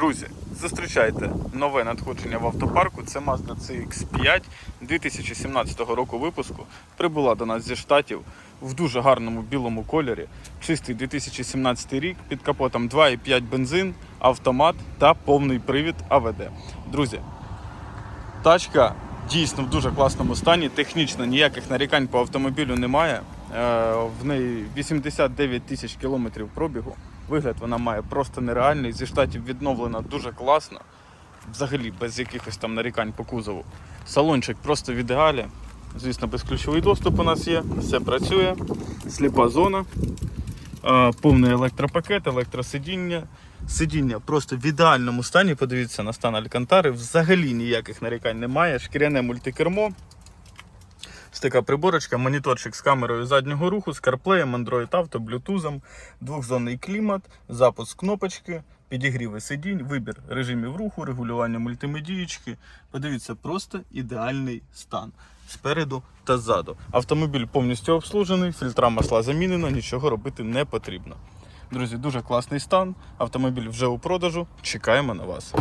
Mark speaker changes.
Speaker 1: Друзі, зустрічайте нове надходження в автопарку. Це Mazda CX5 2017 року випуску. Прибула до нас зі штатів в дуже гарному білому кольорі. Чистий 2017 рік. Під капотом 2,5 бензин, автомат та повний привід АВД. Друзі, тачка дійсно в дуже класному стані. Технічно ніяких нарікань по автомобілю немає. Е, В неї 89 тисяч кілометрів пробігу. Вигляд вона має просто нереальний. Зі штатів відновлена дуже класно. Взагалі без якихось там нарікань по кузову. Салончик просто в ідеалі. Звісно, безключовий доступ у нас є, все працює, сліпа зона, повний електропакет, електросидіння. Сидіння просто в ідеальному стані. Подивіться на стан Алькантари. Взагалі ніяких нарікань немає. Шкіряне мультикермо. Така приборочка, моніторчик з камерою заднього руху, з CarPlay, Android Auto, Bluetooth, двохзонний клімат, запуск кнопочки, підігріви сидінь, вибір режимів руху, регулювання мультимедієчки. Подивіться, просто ідеальний стан спереду та ззаду. Автомобіль повністю обслужений, фільтра масла замінено, нічого робити не потрібно. Друзі, дуже класний стан. Автомобіль вже у продажу. Чекаємо на вас.